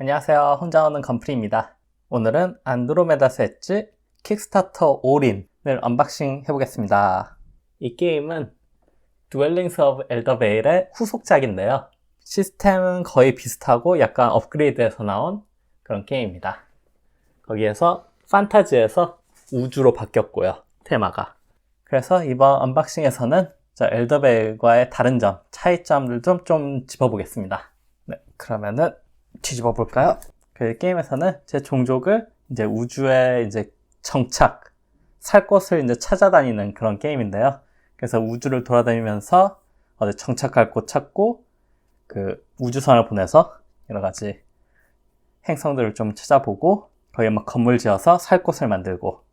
안녕하세요. 혼자 오는 건프리입니다. 오늘은 안드로메다 세츠 킥스타터 올인을 언박싱 해보겠습니다. 이 게임은 듀얼링스 오브 엘더베일의 후속작인데요. 시스템은 거의 비슷하고 약간 업그레이드해서 나온 그런 게임입니다. 거기에서 판타지에서 우주로 바뀌었고요. 테마가. 그래서 이번 언박싱에서는 저 엘더베일과의 다른 점, 차이점들 좀, 좀 짚어보겠습니다. 네, 그러면은 뒤집어 볼까요? 그 게임에서는 제 종족을 이제 우주에 이제 정착, 살 곳을 이제 찾아다니는 그런 게임인데요. 그래서 우주를 돌아다니면서 어디 정착할 곳 찾고 그 우주선을 보내서 여러 가지 행성들을 좀 찾아보고 거기에 막 건물 지어서 살 곳을 만들고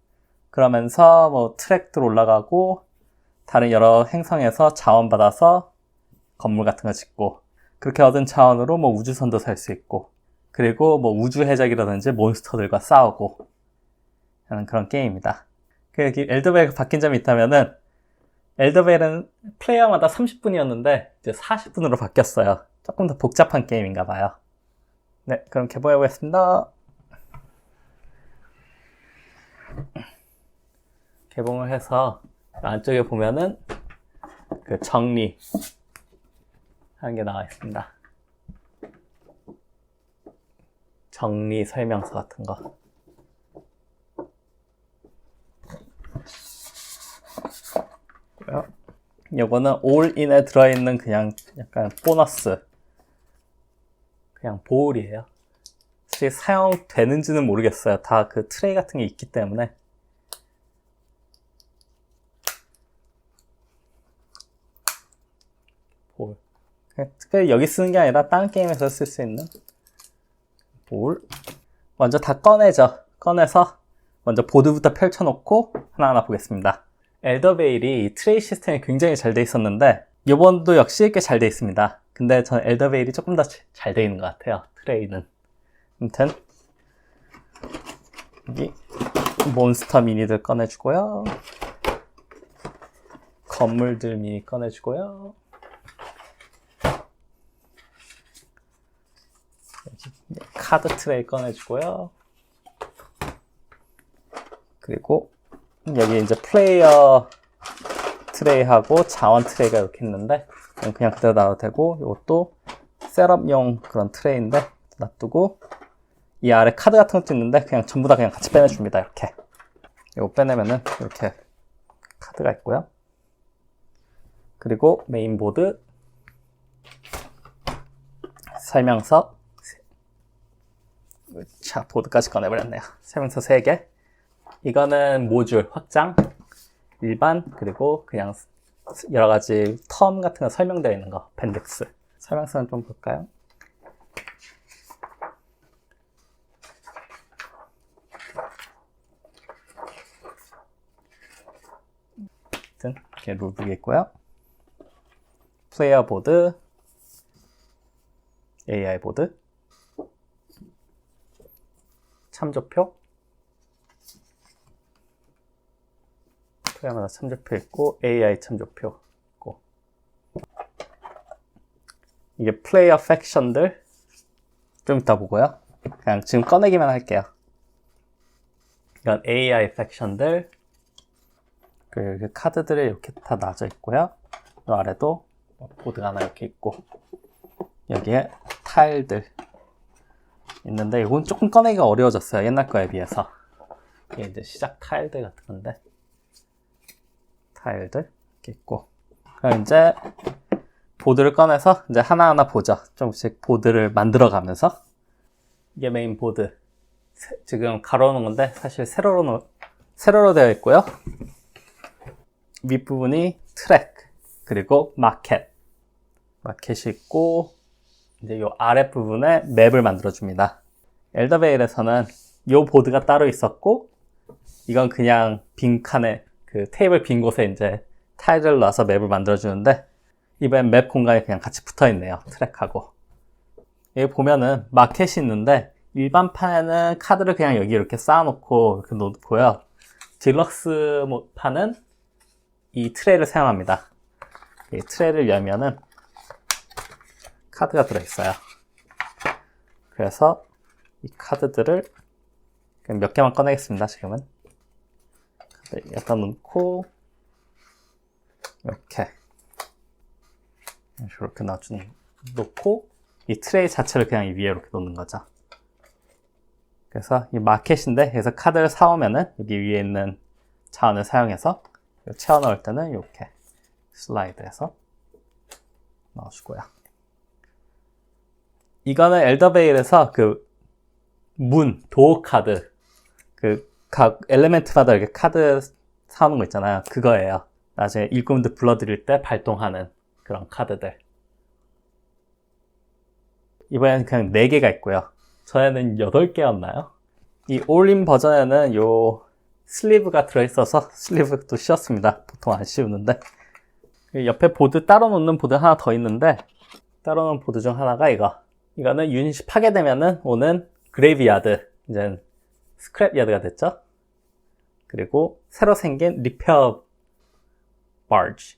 그러면서 뭐 트랙들 올라가고 다른 여러 행성에서 자원 받아서 건물 같은 거 짓고 그렇게 얻은 자원으로 뭐 우주선도 살 수 있고 그리고 뭐 우주 해적이라든지 몬스터들과 싸우고 하는 그런 게임입니다. 그 엘더벨가 바뀐 점이 있다면은 엘더벨은 플레이어마다 30분이었는데 이제 40분으로 바뀌었어요. 조금 더 복잡한 게임인가 봐요. 네, 그럼 개봉해 보겠습니다. 개봉을 해서 안쪽에 보면은 그 정리 하는 게 나와 있습니다. 정리 설명서 같은 거. 요거는 올인에 들어있는 그냥 약간 보너스. 그냥 보울이에요. 사실 사용되는지는 모르겠어요. 다 그 트레이 같은 게 있기 때문에. 볼. 특별히 여기 쓰는 게 아니라 다른 게임에서 쓸 수 있는 볼. 먼저 다 꺼내죠. 꺼내서 먼저 보드부터 펼쳐놓고 하나하나 보겠습니다. 엘더베일이 트레이 시스템이 굉장히 잘 돼 있었는데 이번도 역시 꽤 잘 돼 있습니다. 근데 저는 엘더베일이 조금 더 잘 돼 있는 것 같아요. 트레이는. 아무튼 여기 몬스터 미니들 꺼내주고요. 건물들 미니 꺼내주고요. 카드 트레이 꺼내주고요. 그리고 여기 이제 플레이어 트레이하고 자원 트레이가 이렇게 있는데 그냥 그대로 놔도 되고 이것도 셋업용 그런 트레이인데 놔두고 이 아래 카드 같은 것도 있는데 그냥 전부 다 그냥 같이 빼내줍니다 이렇게 이거 빼내면은 이렇게 카드가 있고요 그리고 메인보드 설명서 자 보드까지 꺼내버렸네요. 설명서 3개. 이거는 모듈 확장 일반 그리고 그냥 여러 가지 텀 같은 거 설명되어 있는 거 펜덱스 설명서는 좀 볼까요? 아무튼 이렇게 룰북이 있고요. 플레이어 보드 AI 보드 참조표? 플레이어마다 참조표 있고 AI 참조표 있고. 이게 플레이어 팩션들? 좀 이따 보고요. 그냥 지금 꺼내기만 할게요. 이건 AI 팩션들. 그 카드들이 이렇게 다 놔져 있고요. 이 아래도 보드가 하나 이렇게 있고. 여기에 타일들 있는데 이건 조금 꺼내기가 어려워졌어요 옛날 거에 비해서. 이게 이제 시작 타일들 같은 건데. 타일들 이렇게 있고. 그럼 이제 보드를 꺼내서 이제 하나하나 보죠. 조금씩 보드를 만들어 가면서. 이게 메인 보드. 지금 가로 놓은 건데 사실 세로로 세로로 되어 있고요. 윗부분이 트랙 그리고 마켓. 마켓이 있고 이제 요 아랫부분에 맵을 만들어 줍니다 엘더베일에서는 요 보드가 따로 있었고 이건 그냥 빈 칸에 그 테이블 빈 곳에 이제 타일을 놔서 맵을 만들어 주는데 이번엔 맵 공간이 그냥 같이 붙어 있네요 트랙하고. 여기 보면은 마켓이 있는데 일반 판에는 카드를 그냥 여기 이렇게 쌓아놓고 이렇게 놓고요. 딜럭스 판은 이 트레이를 사용합니다. 이 트레이를 열면은 카드가 들어있어요. 그래서 이 카드들을 몇 개만 꺼내겠습니다. 지금은 카드 여기다 놓고 이렇게 이렇게 놔준 놓고 이 트레이 자체를 그냥 이 위에 이렇게 놓는 거죠. 그래서 이 마켓인데 그래서 카드를 사오면은 여기 위에 있는 자원을 사용해서 채워 넣을 때는 이렇게 슬라이드해서 넣어주고요. 이거는 엘더베일에서 그 문, 도어 카드, 그 각 엘레멘트마다 이렇게 카드 사오는 거 있잖아요. 그거예요. 나중에 일꾼들 불러드릴 때 발동하는 그런 카드들. 이번에는 그냥 4개가 있고요. 전에는 8개였나요? 이 올린 버전에는 요 슬리브가 들어있어서 슬리브도 씌웠습니다. 보통 안 씌우는데. 그 옆에 보드 따로 놓는 보드 하나 더 있는데 따로 놓은 보드 중 하나가 이거. 이거는 유닛이 파괴되면은 오는 그레이브야드. 이제 스크랩 야드가 됐죠. 그리고 새로 생긴 리페어 바지.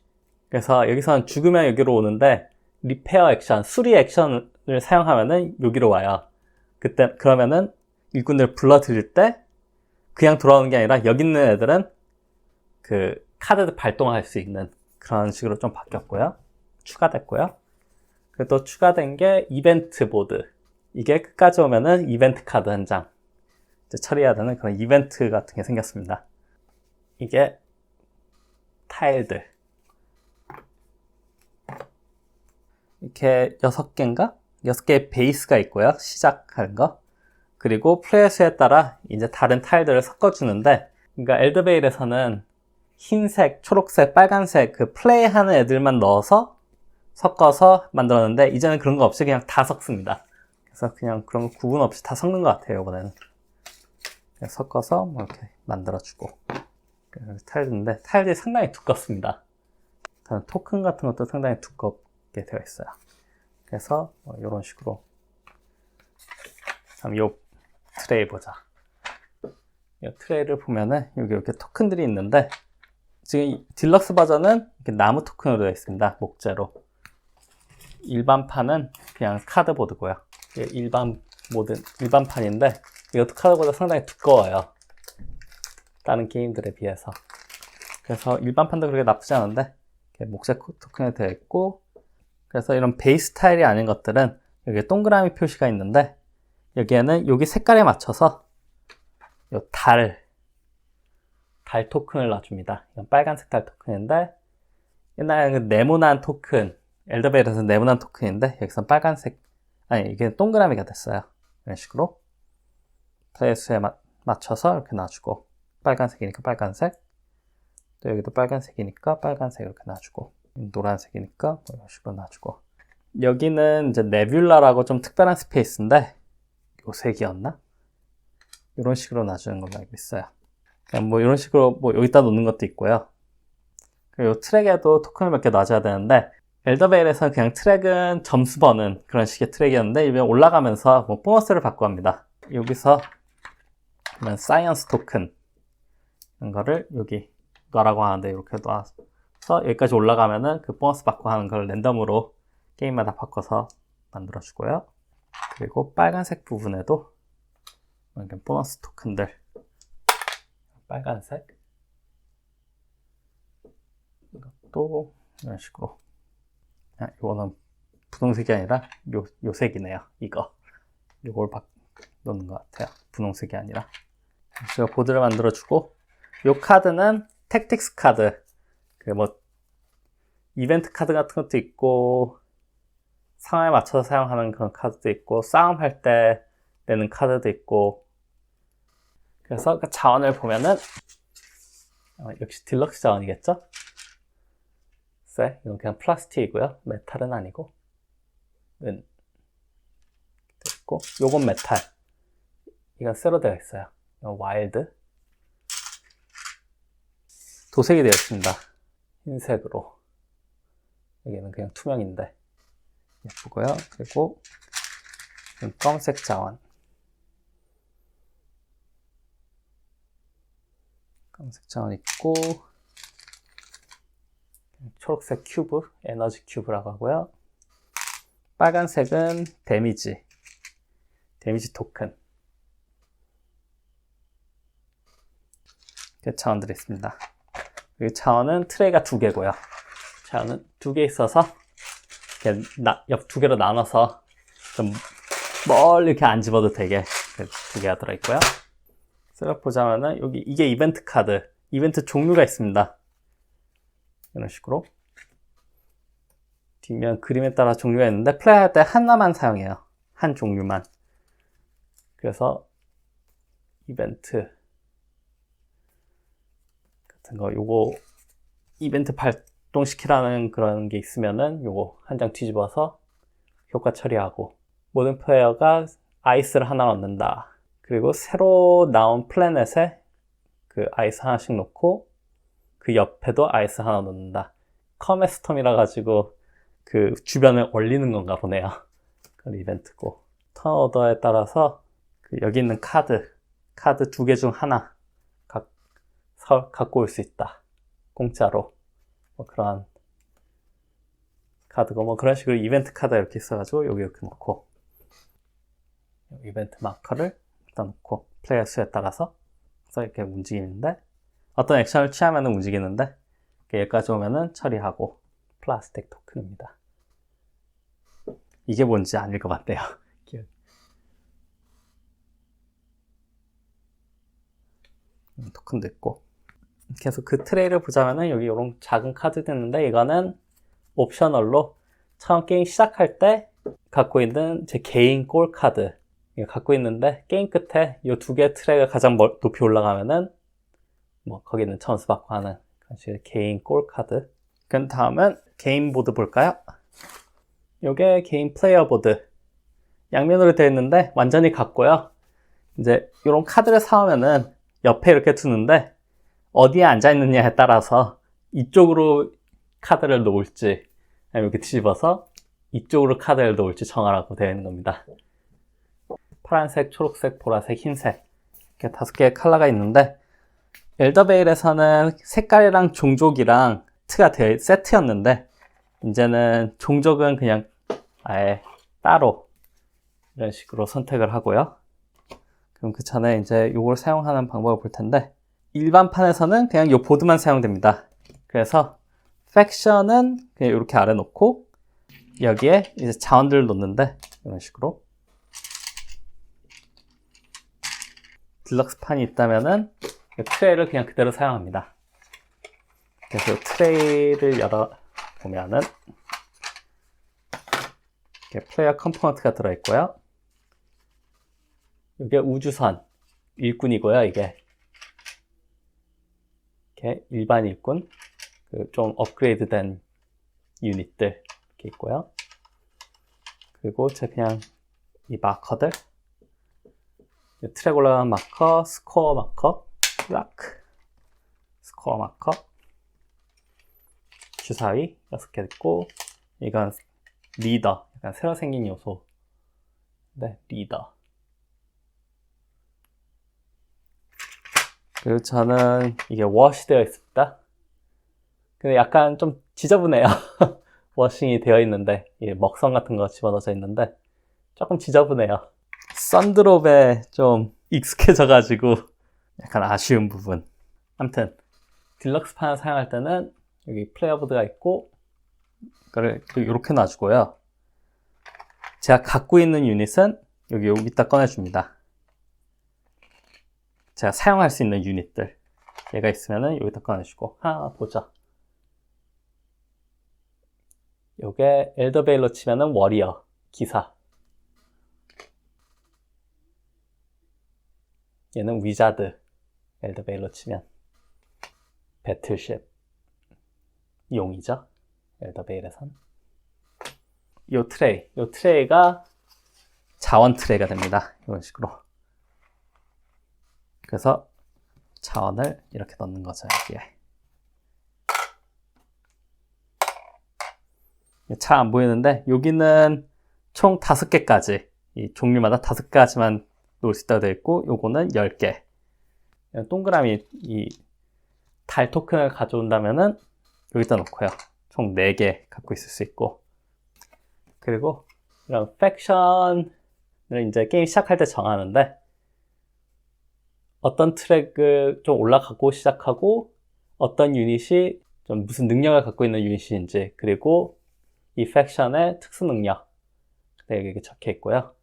그래서 여기서는 죽으면 여기로 오는데 리페어 액션, 수리 액션을 사용하면은 여기로 와요. 그때 그러면은 일꾼들 불러들일 때 그냥 돌아오는 게 아니라 여기 있는 애들은 그 카드 발동할 수 있는 그런 식으로 좀 바뀌었고요. 추가됐고요. 그리고 또 추가된 게 이벤트 보드. 이게 끝까지 오면은 이벤트 카드 한 장. 처리해야 되는 그런 이벤트 같은 게 생겼습니다. 이게 타일들. 이렇게 6개인가? 6개의 베이스가 있고요. 시작하는 거. 그리고 플레이어 수에 따라 이제 다른 타일들을 섞어주는데, 그러니까 엘드베일에서는 흰색, 초록색, 빨간색 그 플레이하는 애들만 넣어서 섞어서 만들었는데, 이제는 그런 거 없이 그냥 다 섞습니다. 그래서 그냥 그런 거 구분 없이 다 섞는 것 같아요, 이번에는. 그냥 섞어서 뭐 이렇게 만들어주고. 타일인데, 타일이 상당히 두껍습니다. 다른 토큰 같은 것도 상당히 두껍게 되어 있어요. 그래서 이런 식으로 다음 요 트레이 보자. 이 트레이를 보면은 여기 이렇게 토큰들이 있는데 지금 딜럭스 버전은 이렇게 나무 토큰으로 되어 있습니다. 목재로. 일반판은 그냥 카드보드고요. 일반 모든 일반판인데 이것도 카드보다 상당히 두꺼워요. 다른 게임들에 비해서. 그래서 일반판도 그렇게 나쁘지 않은데 목재 토큰에 되어 있고 그래서 이런 베이스 타일이 아닌 것들은 여기 동그라미 표시가 있는데 여기에는 여기 색깔에 맞춰서 요 달, 달 토큰을 놔줍니다. 이건 빨간색 달 토큰인데 옛날에 그 네모난 토큰, 엘더베일에서 네모난 토큰인데 여기서 빨간색, 아니 이게 동그라미가 됐어요. 이런 식으로 플레이스에 맞춰서 이렇게 놔주고 빨간색이니까 빨간색 또 여기도 빨간색이니까 빨간색 이렇게 놔주고 노란색이니까 뭐 이런 식으로 놔주고 여기는 이제 네뷸라라고 좀 특별한 스페이스인데 요 색이었나? 이런 식으로 놔주는 걸로 알고 있어요. 그냥 뭐 이런 식으로 뭐 여기다 놓는 것도 있고요. 그리고 트랙에도 토큰을 몇 개 놔줘야 되는데 엘더베일에서는 그냥 트랙은 점수 버는 그런 식의 트랙이었는데 이번 올라가면서 뭐 보너스를 받고 합니다. 여기서 사이언스 토큰 이런 거를 여기 놔라고 하는데 이렇게 놔서 여기까지 올라가면은 그 보너스 받고 하는 걸 랜덤으로 게임마다 바꿔서 만들어 주고요. 그리고 빨간색 부분에도 이렇게 보너스 토큰들 빨간색 이것도 이런 식으로 아, 이거는 분홍색이 아니라 요, 요 색이네요 이거. 이걸 바, 놓는 것 같아요. 분홍색이 아니라. 제가 보드를 만들어 주고 요 카드는 택틱스 카드. 그 뭐 이벤트 카드 같은 것도 있고 상황에 맞춰서 사용하는 그런 카드도 있고 싸움할 때 내는 카드도 있고. 그래서 그 자원을 보면은 어, 역시 딜럭스 자원이겠죠? 쎄 이건 그냥 플라스틱이고요. 메탈은 아니고. 은. 있고 요건 메탈. 이건 쇠로 되어 있어요. 이건 와일드. 도색이 되어 있습니다. 흰색으로. 여기는 그냥 투명인데. 예쁘고요. 그리고 검색 자원. 검색 자원 있고 초록색 큐브, 에너지 큐브라고 하고요. 빨간색은 데미지, 데미지 토큰. 그 차원들이 있습니다. 여기 차원은 트레이가 두 개고요. 차원은 두 개 있어서 옆두 개로 나눠서 좀 멀리 이렇게 안 집어도 되게 두 개가 들어있고요. 쓰러 보자면은 여기 이게 이벤트 카드, 이벤트 종류가 있습니다. 이런 식으로 뒷면 그림에 따라 종류가 있는데 플레이할 때 하나만 사용해요. 한 종류만. 그래서 이벤트 같은 거 요거 이벤트 발동시키라는 그런 게 있으면은 요거 한 장 뒤집어서 효과 처리하고 모든 플레이어가 아이스를 하나 얻는다. 그리고 새로 나온 플래넷에 그 아이스 하나씩 놓고 그 옆에도 아이스 하나 넣는다. 커메스톰이라 가지고 그 주변을 올리는 건가 보네요. 그런 이벤트고 턴 오더에 따라서 그 여기 있는 카드 카드 두 개 중 하나 각, 서, 갖고 올 수 있다. 공짜로 뭐 그런 카드고 뭐 그런 식으로 이벤트 카드 이렇게 있어가지고 여기 이렇게 놓고 이벤트 마커를 일단 놓고 플레이어 수에 따라서 이렇게 움직이는데 어떤 액션을 취하면 움직이는데 여기까지 오면은 처리하고 플라스틱 토큰입니다. 이게 뭔지 안 읽어봤대요. 기억. 음, 토큰도 있고 계속 그 트레이를 보자면은 여기 이런 작은 카드도 있는데 이거는 옵셔널로 처음 게임 시작할 때 갖고 있는 제 개인 골 카드 갖고 있는데 게임 끝에 이 두개 트레이가 가장 멀- 높이 올라가면은 뭐 거기는 점수 받고 하는 그런 개인 골 카드 그 다음은 개인 보드 볼까요? 요게 개인 플레이어 보드 양면으로 되어 있는데 완전히 같고요 이제 이런 카드를 사오면은 옆에 이렇게 두는데 어디에 앉아 있느냐에 따라서 이쪽으로 카드를 놓을지 아니면 이렇게 뒤집어서 이쪽으로 카드를 놓을지 정하라고 되어 있는 겁니다. 파란색, 초록색, 보라색, 흰색 이렇게 다섯 개의 컬러가 있는데 엘더베일에서는 색깔이랑 종족이랑 트가 세트였는데 이제는 종족은 그냥 아예 따로 이런 식으로 선택을 하고요. 그럼 그 전에 이제 이걸 사용하는 방법을 볼 텐데 일반판에서는 그냥 이 보드만 사용됩니다. 그래서 팩션은 그냥 이렇게 아래 놓고 여기에 이제 자원들을 놓는데 이런 식으로 딜럭스 판이 있다면은 이 트레이를 그냥 그대로 사용합니다. 그래서 이 트레이를 열어 보면은 이렇게 플레이어 컴포넌트가 들어있고요. 이게 우주선 일꾼이고요. 이게 이렇게 일반 일꾼, 그 좀 업그레이드된 유닛들 이렇게 있고요. 그리고 제 그냥 이 마커들, 이 트랙 올라가는 마커, 스코어 마커, 락, 스코어 마커, 주사위 6개 있고, 이건 리더, 약간 새로 생긴 요소. 네, 리더. 그리고 저는 이게 워시 되어 있습니다. 근데 약간 좀 지저분해요. 워싱이 되어 있는데, 이 먹성 같은 거 집어넣어져 있는데, 조금 지저분해요. 썬드롭에 좀 익숙해져 가지고, 약간 아쉬운 부분. 아무튼, 딜럭스판을 사용할 때는 여기 플레이어 보드가 있고, 또 이렇게 놔주고요. 제가 갖고 있는 유닛은 여기 여기다 꺼내줍니다. 제가 사용할 수 있는 유닛들 얘가 있으면은 여기다 꺼내주고 하나 보자. 요게 엘더베일로 치면은 워리어 기사. 얘는 위자드 엘더베일로 치면 배틀쉽 용이죠. 엘더베일에선 요 트레이, 요 트레이가 자원 트레이가 됩니다. 이런 식으로. 그래서 자원을 이렇게 넣는 거죠, 여기에. 잘 안 보이는데, 여기는 총 다섯 개까지, 이 종류마다 다섯 가지만 놓을 수 있다고 되어 있고, 요거는 10개. 동그라미, 이 달 토큰을 가져온다면은 여기다 놓고요. 총 4개 갖고 있을 수 있고, 그리고 이런 팩션을 이제 게임 시작할 때 정하는데 어떤 트랙을 좀 올라가고 시작하고 어떤 유닛이 좀 무슨 능력을 갖고 있는 유닛인지 그리고 이 팩션의 특수 능력 네, 여기 적혀 있고요.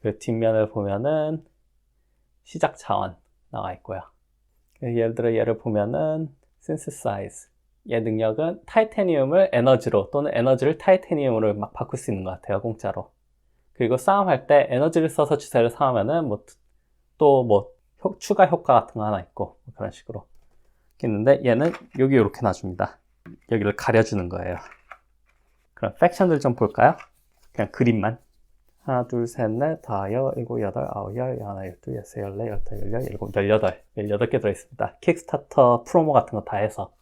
그 뒷면을 보면은 시작 자원 나와 있고요. 예를 들어 얘를 보면은 synthesize. 얘 능력은 타이타니움을 에너지로 또는 에너지를 타이타니움으로 막 바꿀 수 있는 것 같아요 공짜로. 그리고 싸움할 때 에너지를 써서 주사를 사용하면은 뭐 또 뭐 추가 효과 같은 거 하나 있고 뭐 그런 식으로 있는데 얘는 여기 이렇게 놔줍니다. 여기를 가려주는 거예요. 그럼 팩션들 좀 볼까요? 그냥 그림만 하나, 둘, 셋, 넷, 다 여, 일곱, 여덟, 아홉, 열, 열하나, 열둘, 열세, 열네, 열다, 열여, 열일곱, 열여덟, 열여덟 개 들어있습니다. 킥스타터 프로모 같은 거 다 해서.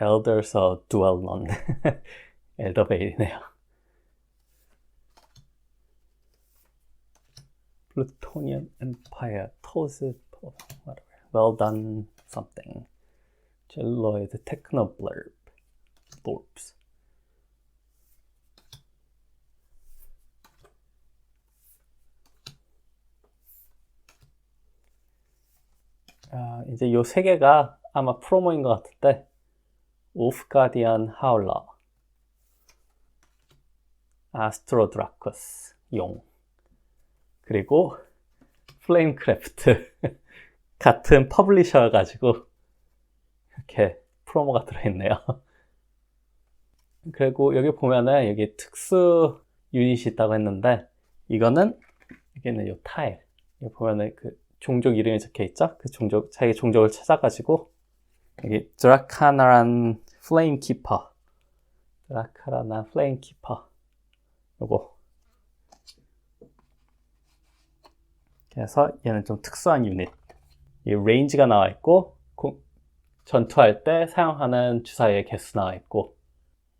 Elders of. 엘더베일이네요. Plutonian Empire. Well done something. Jelloid Technoblurb. Blurps. 아, 이제 요 세 개가 아마 프로모인 것 같은데 오프가디언 하울러 아스트로드라커스 용 그리고 플레임크래프트 같은 퍼블리셔 가지고 이렇게 프로모가 들어있네요. 그리고 여기 보면은 여기 특수 유닛이 있다고 했는데 이거는 여기는 요 타일. 여기 보면은 그 종족 이름이 적혀 있죠? 그 종족 자기 종족을 찾아가지고 여기 드라카나란 플레임 키퍼. 드라카라나 플레임 키퍼. 요거. 그래서 얘는 좀 특수한 유닛 이 레인지가 나와 있고 전투할 때 사용하는 주사위의 개수 나와 있고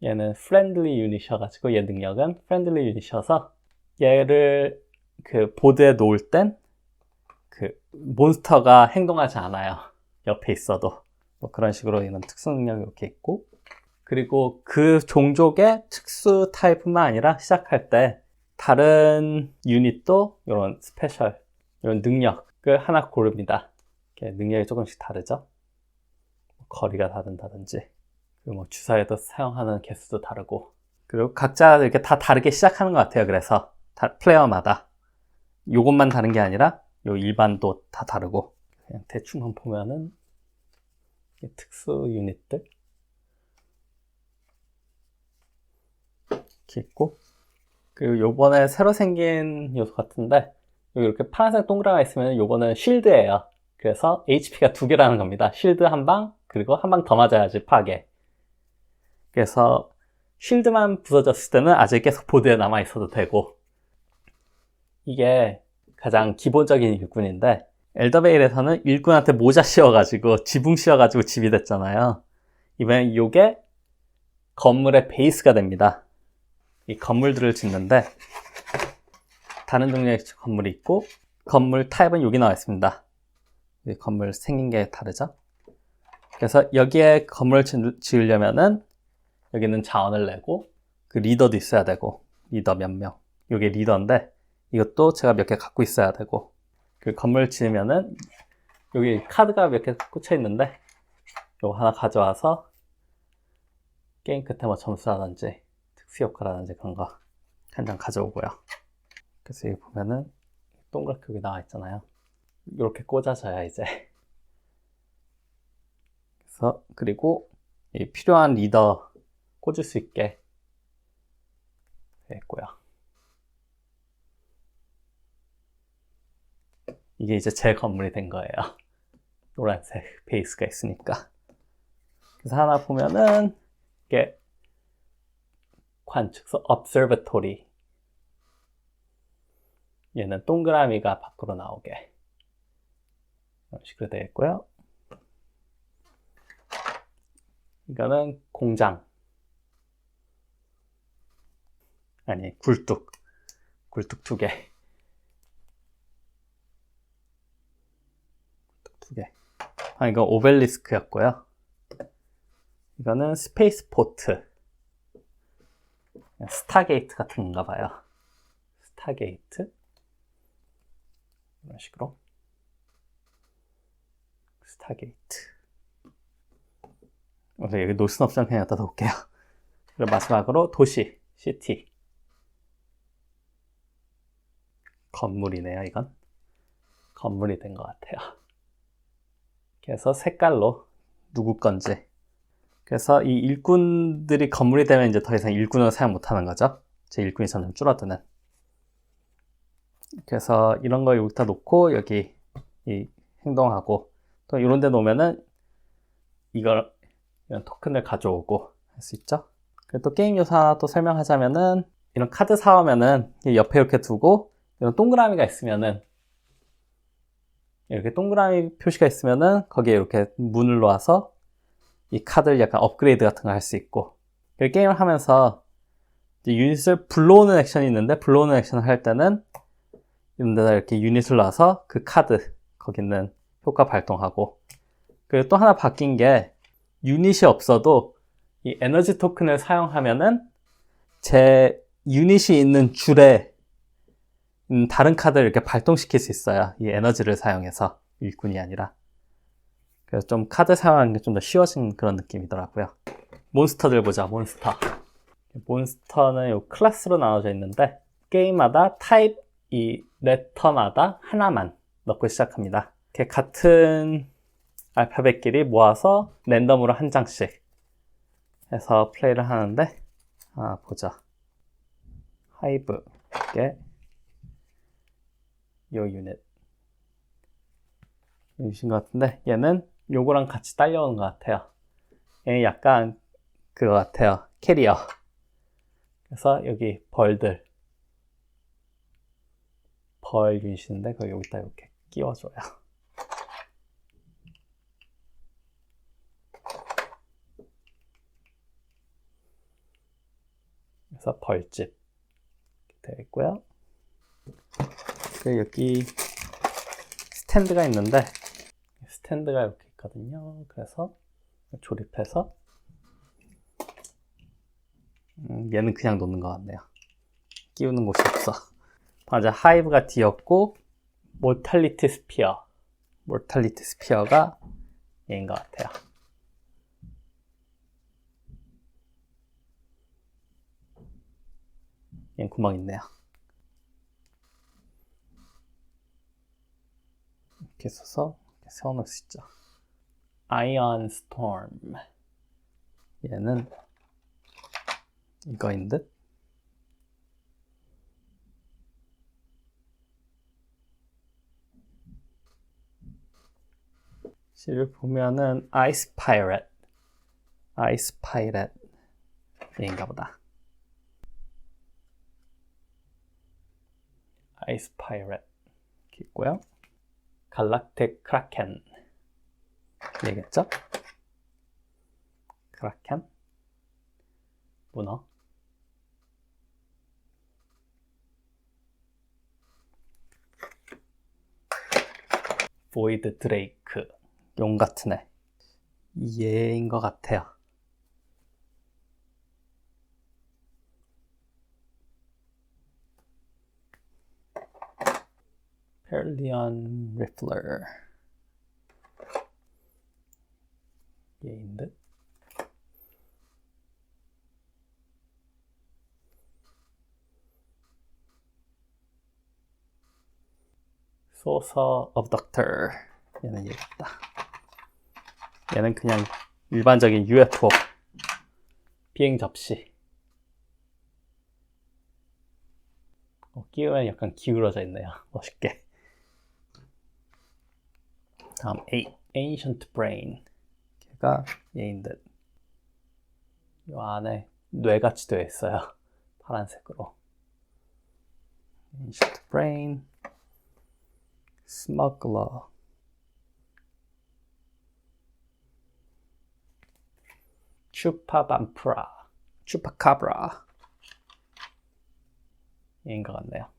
얘는 프렌들리 유닛이어가지고 얘 능력은 프렌들리 유닛이어서 얘를 그 보드에 놓을 땐 그 몬스터가 행동하지 않아요. 옆에 있어도. 뭐 그런 식으로 얘는 특수 능력이 이렇게 있고 그리고 그 종족의 특수 타입뿐만 아니라 시작할 때 다른 유닛도 이런 스페셜 이런 능력을 하나 고릅니다 능력이 조금씩 다르죠. 뭐 거리가 다른다든지, 그리고 뭐 주사에도 사용하는 개수도 다르고, 그리고 각자 이렇게 다 다르게 시작하는 것 같아요. 그래서 다, 플레이어마다 요것만 다른 게 아니라 요 일반도 다 다르고 그냥 대충만 보면은 특수 유닛들 이렇게 있고 그리고 요번에 새로 생긴 요소 같은데 이렇게 파란색 동그라미가 있으면 요거는 쉴드예요. 그래서 HP가 두 개라는 겁니다. 쉴드 한 방, 그리고 한 방 더 맞아야지 파괴. 그래서 쉴드만 부서졌을 때는 아직 계속 보드에 남아 있어도 되고 이게 가장 기본적인 일꾼인데 엘더베일에서는 일꾼한테 모자 씌워가지고 지붕 씌워가지고 집이 됐잖아요. 이번엔 이게 건물의 베이스가 됩니다. 이 건물들을 짓는데 다른 종류의 건물이 있고 건물 타입은 여기 나와 있습니다. 건물 생긴 게 다르죠? 그래서 여기에 건물을 지으려면은 여기는 자원을 내고 그 리더도 있어야 되고 리더 몇 명. 이게 리더인데 이것도 제가 몇 개 갖고 있어야 되고 그 건물 지으면은 여기 카드가 몇 개 꽂혀 있는데 이거 하나 가져와서 게임 끝에 뭐 점수라든지 특수 효과라든지 그런 거 한 장 가져오고요. 그래서 여기 보면은 동그랗게 여기 나와 있잖아요. 이렇게 꽂아져야 이제 그래서 그리고 필요한 리더 꽂을 수 있게 됐고요. 이게 이제 제 건물이 된 거예요. 노란색 베이스가 있으니까. 그래서 하나 보면은 이게 관측소 observatory 얘는 동그라미가 밖으로 나오게 이런 식으로 되어 있고요. 이거는 공장. 아니, 굴뚝. 굴뚝 두 개. 굴뚝 두 개. 아, 이거 오벨리스크였고요. 이거는 스페이스 포트. 스타게이트 같은 건가 봐요. 스타게이트. 이런 식으로. 스타게이트. 그래서 여기 노슨 옵션 그냥 갖다 놓을게요. 그리고 마지막으로 도시, 시티. 건물이네요, 이건. 건물이 된 것 같아요. 그래서 색깔로 누구 건지. 그래서 이 일꾼들이 건물이 되면 이제 더 이상 일꾼을 사용 못 하는 거죠. 제 일꾼이 점점 줄어드는. 그래서 이런 거 여기다 놓고 여기 이 행동하고 또 이런 데 놓으면은 이걸 이런 토큰을 가져오고 할 수 있죠. 그리고 또 게임 하나 또 설명하자면은 이런 카드 사오면은 옆에 이렇게 두고 이런 동그라미가 있으면은 이렇게 동그라미 표시가 있으면은 거기에 이렇게 문을 놓아서 이 카드를 약간 업그레이드 같은 거 할 수 있고 이 게임을 하면서 유닛을 불러오는 액션이 있는데 불러오는 액션을 할 때는 이런 데다 이렇게 유닛을 놔서 그 카드 거기 있는 효과 발동하고 그리고 또 하나 바뀐 게 유닛이 없어도 이 에너지 토큰을 사용하면은 제 유닛이 있는 줄에 음, 다른 카드를 이렇게 발동시킬 수 있어요. 이 에너지를 사용해서 일꾼이 아니라. 그래서 좀 카드 사용하는 게 좀 더 쉬워진 그런 느낌이더라고요. 몬스터들 보자, 몬스터. 몬스터는 요 클래스로 나눠져 있는데 게임마다 타입 이 레터마다 하나만 넣고 시작합니다. 이렇게 같은 알파벳끼리 모아서 랜덤으로 한 장씩 해서 플레이를 하는데 아 보자. 하이브 이게 요 유닛. 유닛인 것 같은데 얘는 요거랑 같이 딸려오는 것 같아요. 얘 약간 그거 같아요. 캐리어. 그래서 여기 벌들. 벌 유닛인데 그 여기다 이렇게 끼워줘요 그래서 벌집 되어 있고요. 여기 스탠드가 있는데 스탠드가 이렇게 있거든요. 그래서 조립해서 음, 얘는 그냥 놓는 것 같네요. 끼우는 곳이 없어. 맞아, 하이브가 D였고 모탈리티 스피어, 모탈리티 스피어가 얘인 것 같아요. 얘는 구멍 있네요. 이렇게 써서 이렇게 세워놓을 수 있죠. 아이언 스톰 얘는 이거인 듯. 실을 보면은 아이스 파이렛 아이스 파이렛 얘인가 보다 아이스 파이렛 이렇게 있고요. 갈락틱 크라켄 얘겠죠? 크라켄 문어 보이드 드레이크 용 같은 애 얘인 것 같아요. 페리언 리플러 얘인 듯. 소서 업덕터 얘는 얘겠다. 얘는 그냥 일반적인 UFO 비행 접시. 어, 끼우면 약간 기울어져 있네요. 멋있게 다음 A, Ancient Brain 걔가 얘인 듯. 이 안에 뇌같이 되어 있어요. 파란색으로. Ancient Brain Smuggler 추파밤프라 추파카브라 얘인 것 같네요.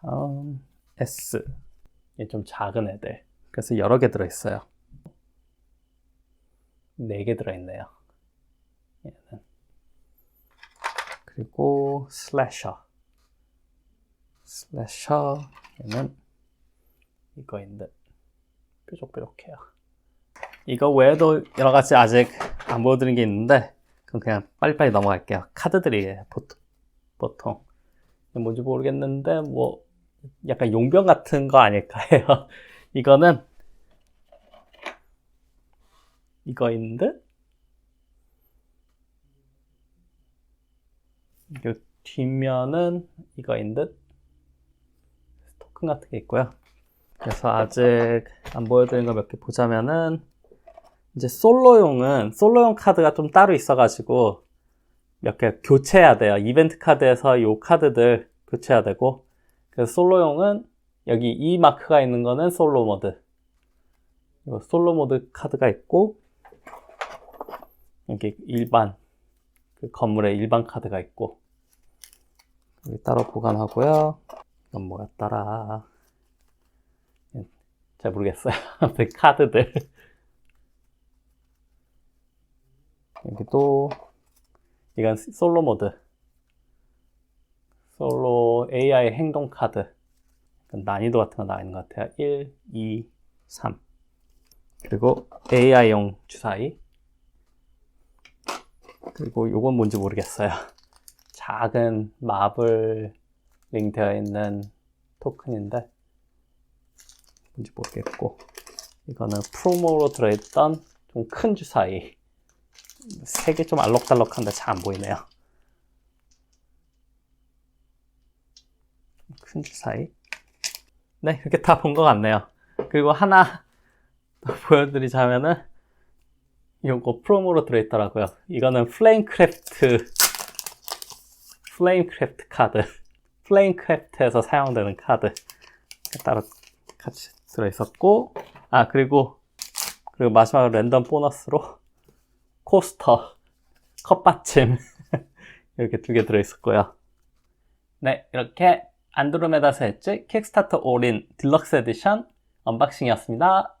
다음 S 얘좀 작은 애들 그래서 여러 개 들어있어요. 4개 들어있네요. 얘는. 그리고 슬래셔. 슬래셔. 얘는 이거인 듯. 뾰족뾰족해요. 이거 외에도 여러 가지 아직 안 보여드린 게 있는데, 그럼 그냥 빨리빨리 넘어갈게요. 카드들이에요, 보통. 보통. 뭔지 모르겠는데, 뭐, 약간 용병 같은 거 아닐까요? 이거는, 이거인 듯? 이 뒷면은 이거인 듯? 토큰 같은 게 있고요. 그래서 아직 안 보여드린 거 몇 개 보자면은, 이제 솔로용은, 솔로용 카드가 좀 따로 있어가지고, 몇 개 교체해야 돼요. 이벤트 카드에서 이 카드들 교체해야 되고, 그래서 솔로용은 여기 이 마크가 있는 거는 솔로 모드. 이거 솔로 모드 카드가 있고, 여기 일반, 그 건물에 일반 카드가 있고, 여기 따로 보관하고요. 이건 뭐였더라. 잘 모르겠어요. 아무튼 카드들. 여기도, 이건 솔로 모드. 솔로 AI 행동 카드. 난이도 같은 거 나와 있는 것 같아요. 1, 2, 3. 그리고 AI용 주사위. 그리고 요건 뭔지 모르겠어요. 작은 마블링 되어 있는 토큰인데 뭔지 모르겠고 이거는 프로모로 들어있던 좀 큰 주사위 색이 좀 알록달록한데 잘 안 보이네요. 큰 주사위. 네, 이렇게 다 본 것 같네요. 그리고 하나 더 보여드리자면은 이거 프로모로 들어있더라고요. 이거는 플레임크래프트 플레임크래프트 카드 플레임크래프트에서 사용되는 카드 따로 같이 들어있었고 아 그리고 그리고 마지막으로 랜덤 보너스로 코스터 컵받침 이렇게 두 개 들어있었고요. 네 이렇게 안드로메다 셋째 킥스타터 올인 딜럭스 에디션 언박싱이었습니다.